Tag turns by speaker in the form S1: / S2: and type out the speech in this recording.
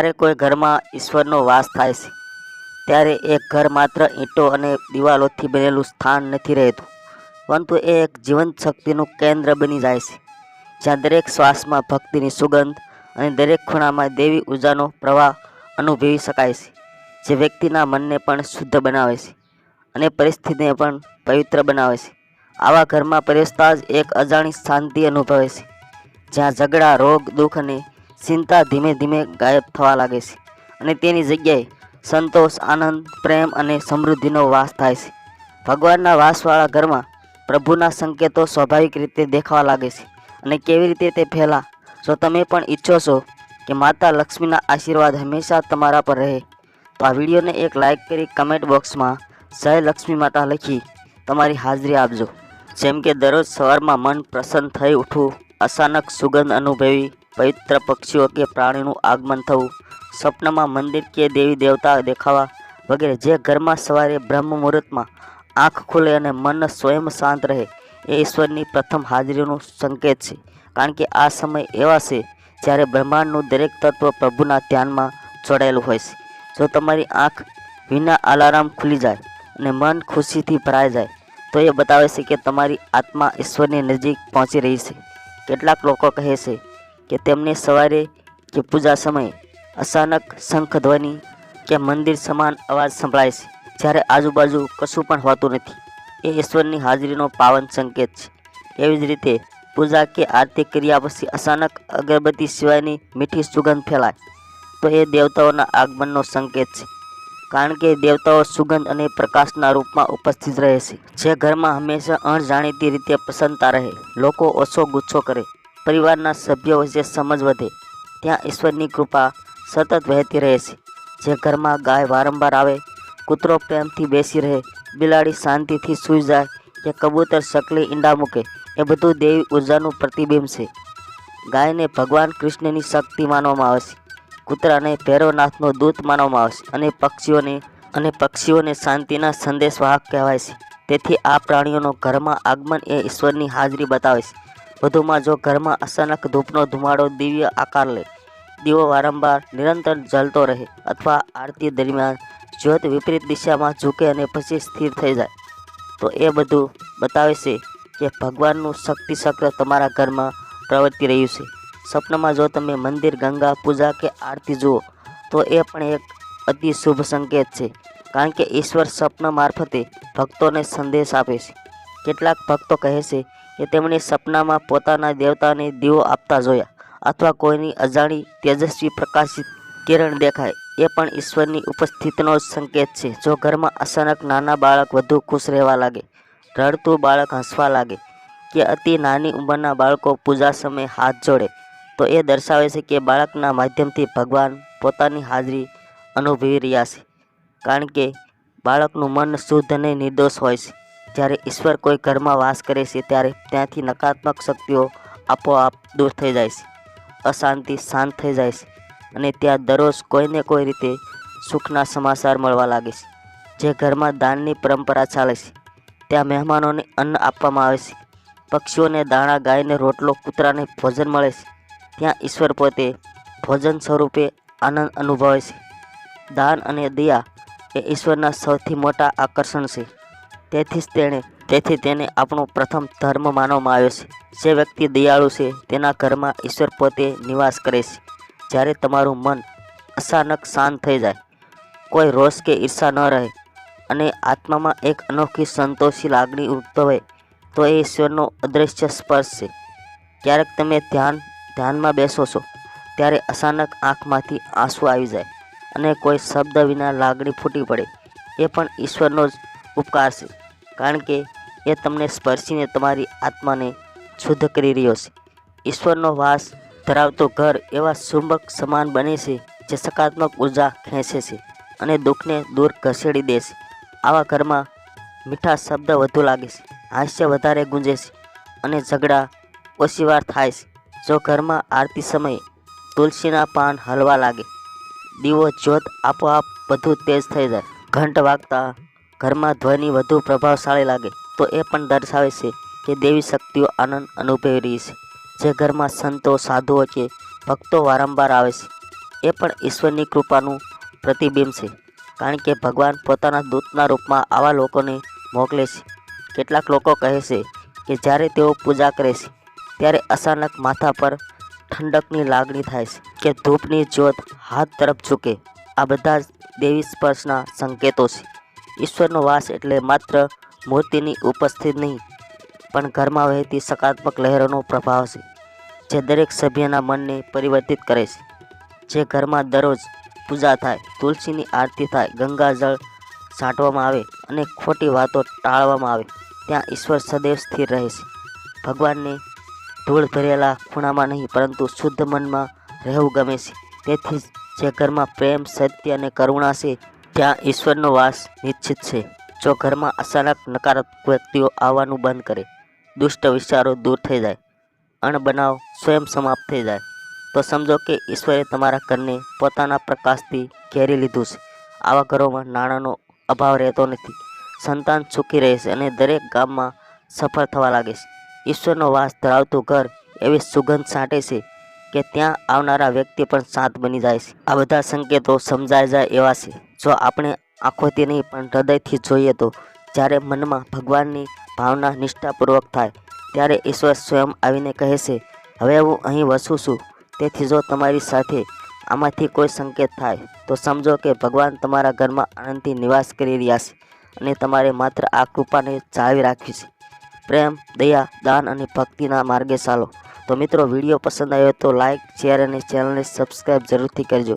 S1: જ્યારે કોઈ ઘરમાં ઈશ્વરનો વાસ થાય છે, ત્યારે એક ઘર માત્ર ઈંટો અને દિવાલોથી બનેલું સ્થાન નથી રહેતું, પરંતુ એ એક જીવંત શક્તિનું કેન્દ્ર બની જાય છે, જ્યાં દરેક શ્વાસમાં ભક્તિની સુગંધ અને દરેક ખૂણામાં દેવી ઉર્જાનો પ્રવાહ અનુભવી શકાય છે, જે વ્યક્તિના મનને પણ શુદ્ધ બનાવે છે અને પરિસ્થિતિને પણ પવિત્ર બનાવે છે. આવા ઘરમાં પ્રવેશતા જ એક અજાણી શાંતિ અનુભવે છે, જ્યાં ઝઘડા, રોગ, દુઃખ અને ચિંતા ધીમે ધીમે ગાયબ થવા લાગે છે અને તેની જગ્યાએ સંતોષ, આનંદ, પ્રેમ અને સમૃદ્ધિનો વાસ થાય છે. ભગવાનના વાસવાળા ઘરમાં પ્રભુના સંકેતો સ્વાભાવિક રીતે દેખાવા લાગે છે અને કેવી રીતે તે ફેલા જો તમે પણ ઈચ્છો છો કે માતા લક્ષ્મીના આશીર્વાદ હંમેશા તમારા પર રહે, તો આ વિડીયોને એક લાઇક કરી કમેન્ટ બોક્સમાં જય લક્ષ્મી માતા લખી તમારી હાજરી આપજો. જેમ કે દરરોજ સવારમાં મન પ્રસન્ન થઈ ઉઠવું અચાનક સુગંધ અનુભવી પવિત્ર પક્ષીઓ કે પ્રાણીનું આગમન થવું, સ્વપ્નમાં મંદિર કે દેવી દેવતા દેખાવા વગેરે, જે ઘરમાં સવારે બ્રહ્મ મુહૂર્તમાં આંખ ખુલે અને મન સ્વયં શાંત રહે, એ ઈશ્વરની પ્રથમ હાજરીનો સંકેત છે. કારણ કે આ સમય એવા છે જ્યારે બ્રહ્માંડનું દરેક તત્વ પ્રભુના ધ્યાનમાં જોડાયેલું હોય છે. જો તમારી આંખ વિના અલાર્મ ખુલી જાય અને મન ખુશીથી ભરાઈ જાય, તો એ બતાવે છે કે તમારી આત્મા ઈશ્વરની નજીક પહોંચી રહી છે. કેટલાક લોકો કહે છે કે તેમને સવારે કે પૂજા સમયે અચાનક શંખ ધ્વનિ કે મંદિર સમાન અવાજ સંભળાય છે. જ્યારે આજુબાજુ કશું પણ હોતું નથી. એ ઈશ્વરની હાજરીનો પાવન સંકેત છે. એવી જ રીતે પૂજા કે આરતી કર્યા પછી અચાનક અગરબત્તી સિવાયની મીઠી સુગંધ ફેલાય. તો એ દેવતાઓના આગમનનો સંકેત છે. કારણ કે દેવતાઓ સુગંધ અને પ્રકાશના રૂપમાં ઉપસ્થિત રહે છે. જે ઘરમાં હંમેશા અણજાણીતી રીતે પ્રસન્નતા રહે. લોકો ઓછો ગુસ્સો કરે. પરિવારના સભ્યો વચ્ચે સમજ વધે, ત્યાં ઈશ્વરની કૃપા સતત વહેતી રહે છે. જે ઘરમાં ગાય વારંવાર આવે, કૂતરો પ્રેમથી બેસી રહે, બિલાડી શાંતિથી સૂઈ જાય, કે કબૂતર સકલી ઈંડા મૂકે, એ બધું દેવી ઉર્જાનું પ્રતિબિંબ છે. ગાયને ભગવાન કૃષ્ણની શક્તિ માનવામાં આવે છે. કૂતરાને ભૈરવનાથનો દૂત માનવામાં આવે છે અને પક્ષીઓને અને પક્ષીઓને શાંતિના સંદેશવાહક કહેવાય છે. તેથી આ પ્રાણીઓનો ઘરમાં આગમન એ ઈશ્વરની હાજરી બતાવે છે. વધુમાં જો ઘરમાં અચાનક ધૂપનો ધુમાડો દિવ્ય આકાર લે, દીવો વારંવાર નિરંતર જલતો રહે અથવા આરતી દરમિયાન જ્યોત વિપરીત દિશામાં ઝૂકે અને પછી સ્થિર થઈ જાય, તો એ બધું બતાવે છે કે ભગવાનનું શક્તિ ચક્ર તમારા ઘરમાં પ્રવર્તી રહ્યું છે. સપનામાં જો તમે મંદિર, ગંગા, પૂજા કે આરતી જુઓ, તો એ પણ એક અતિ શુભ સંકેત છે, કારણ કે ઈશ્વર સપના મારફતે ભક્તોને સંદેશ આપે છે. કેટલાક ભક્તો કહે છે કે તેમણે સપનામાં પોતાના દેવતાને દીવો આપતા જોયા અથવા કોઈની અજાણી તેજસ્વી પ્રકાશિત કિરણ દેખાય, એ પણ ઈશ્વરની ઉપસ્થિતિનો જ સંકેત છે. જો ઘરમાં અચાનક નાના બાળક વધુ ખુશ રહેવા લાગે, રડતું બાળક હસવા લાગે કે અતિ નાની ઉંમરના બાળકો પૂજા સમયે હાથ જોડે, તો એ દર્શાવે છે કે બાળકના માધ્યમથી ભગવાન પોતાની હાજરી અનુભવી રહ્યા છે. કારણ કે બાળકનું મન શુદ્ધ અને નિર્દોષ હોય છે. જ્યારે ઈશ્વર કોઈ ઘરમાં વાસ કરે છે, ત્યારે ત્યાંથી નકારાત્મક શક્તિઓ આપોઆપ દૂર થઈ જાય છે. અશાંતિ શાંત થઈ જાય છે અને ત્યાં દરરોજ કોઈને કોઈ રીતે સુખના સમાચાર મળવા લાગે છે. જે ઘરમાં દાનની પરંપરા ચાલે છે, ત્યાં મહેમાનોને અન્ન આપવામાં આવે છે. પક્ષીઓને દાણા ગાયને રોટલો કૂતરાને ભોજન મળે છે. ત્યાં ઈશ્વર પોતે ભોજન સ્વરૂપે આનંદ અનુભવે છે. દાન અને દયા એ ઈશ્વરના સૌથી મોટા આકર્ષણ છે. તેથી જ તેણે, તેથી તેને આપણો પ્રથમ ધર્મ માનવામાં આવ્યો છે. જે વ્યક્તિ દયાળુ છે, તેના ઘરમાં ઈશ્વર પોતે નિવાસ કરે છે. જ્યારે તમારું મન અચાનક શાંત થઈ જાય, કોઈ રોષ કે ઈર્ષા ન રહે, અને આત્મામાં એક અનોખી સંતોષી લાગણી ઉદ્ભવે, તો એ ઈશ્વરનો અદૃશ્ય સ્પર્શ છે. ક્યારેક તમે ધ્યાન, ધ્યાનમાં બેસો છો, ત્યારે અચાનક આંખમાંથી આંસુ આવી જાય, અને કોઈ શબ્દ વિના લાગણી ફૂટી પડે. એ પણ ઈશ્વરનો જ ઉપકાર છે. કારણ કે એ તમને સ્પર્શીને તમારી આત્માને શુદ્ધ કરી રહ્યો છે. ઈશ્વરનો વાસ ધરાવતો ઘર એવા ચુંબક સમાન બને છે જે સકારાત્મક ઊર્જા ખેંચે છે અને દુઃખને દૂર ઘસેડી દે આવા ઘરમાં મીઠા શબ્દ વધુ લાગે છે, હાસ્ય વધારે ગુંજે છે અને ઝઘડા ઓછી વાર થાય છે. જો ઘરમાં આરતી સમયે તુલસીના પાન હલવા લાગે, દીવો જ્યોત આપોઆપ બધું તેજ થઈ જાય. ઘંટ વાગતા ઘરમાં ધ્વનિ વધુ પ્રભાવશાળી લાગે, તો એ પણ દર્શાવે છે કે દેવી શક્તિઓ આનંદ અનુભવી રહી છે. જે ઘરમાં સંતો, સાધુઓ કે ભક્તો વારંવાર આવે છે, એ પણ ઈશ્વરની કૃપાનું પ્રતિબિંબ છે. કારણ કે ભગવાન પોતાના દૂતના રૂપમાં આવા લોકોને મોકલે છે. કેટલાક લોકો કહે છે કે જ્યારે તેઓ પૂજા કરે છે, ત્યારે અચાનક માથા પર ઠંડકની લાગણી થાય છે કે ધૂપની જ્યોત હાથ તરફ ઝૂકે. આ બધા જ દેવી સ્પર્શના સંકેતો છે. ઈશ્વરનો વાસ એટલે માત્ર મૂર્તિની ઉપસ્થિત નહીં, પણ ઘરમાં વહેતી સકારાત્મક લહેરોનો પ્રભાવ છે, જે દરેક સભ્યના મનને પરિવર્તિત કરે છે. જે ઘરમાં દરરોજ પૂજા થાય, તુલસીની આરતી થાય, ગંગાજળ છાંટવામાં આવે અને ખોટી વાતો ટાળવામાં આવે, ત્યાં ઈશ્વર સદૈવ સ્થિર રહે છે. ભગવાનને ધૂળ ભરેલા ખૂણામાં નહીં, પરંતુ શુદ્ધ મનમાં રહેવું ગમે છે. તેથી જ જે ઘરમાં પ્રેમ, સત્ય અને કરુણા છે ત્યાં ઈશ્વરનો વાસ નિશ્ચિત છે. જો ઘરમાં અચાનક નકારાત્મક વ્યક્તિઓ આવવાનું બંધ કરે, દુષ્ટ વિચારો દૂર થઈ જાય, અણબનાવ સ્વયં સમાપ્ત થઈ જાય, તો સમજો કે ઈશ્વરે તમારા ઘરને પોતાના પ્રકાશથી ઘેરી લીધું છે. આવા ઘરોમાં નાણાંનો અભાવ રહેતો નથી. સંતાન સુખી રહે છે અને દરેક ગામમાં સફળ થવા લાગે છે. ઈશ્વરનો વાસ ધરાવતું ઘર એવી સુગંધ છાંટે છે કે ત્યાં આવનારા વ્યક્તિ પણ શાંત બની જાય છે. આ બધા સંકેતો સમજાય જાય એવા છે. જો આપણે આંખોથી નહીં, પણ હૃદયથી જોઈએ તો જ્યારે મનમાં ભગવાનની ભાવના નિષ્ઠાપૂર્વક થાય, ત્યારે ઈશ્વર સ્વયં આવીને કહે છે, હવે હું અહીં વસું છું. તેથી જો તમારી સાથે આમાંથી કોઈ સંકેત થાય, તો સમજો કે ભગવાન તમારા ઘરમાં આનંદથી નિવાસ કરી રહ્યા છે અને તમારે માત્ર આ કૃપાને જાળવી રાખવી છે. પ્રેમ, દયા, દાન અને ભક્તિના માર્ગે ચાલો. તો મિત્રો, વીડિયો પસંદ આવ્યો તો લાઇક શેર અને ચેનલને સબસ્ક્રાઈબ જરૂરથી કરજો.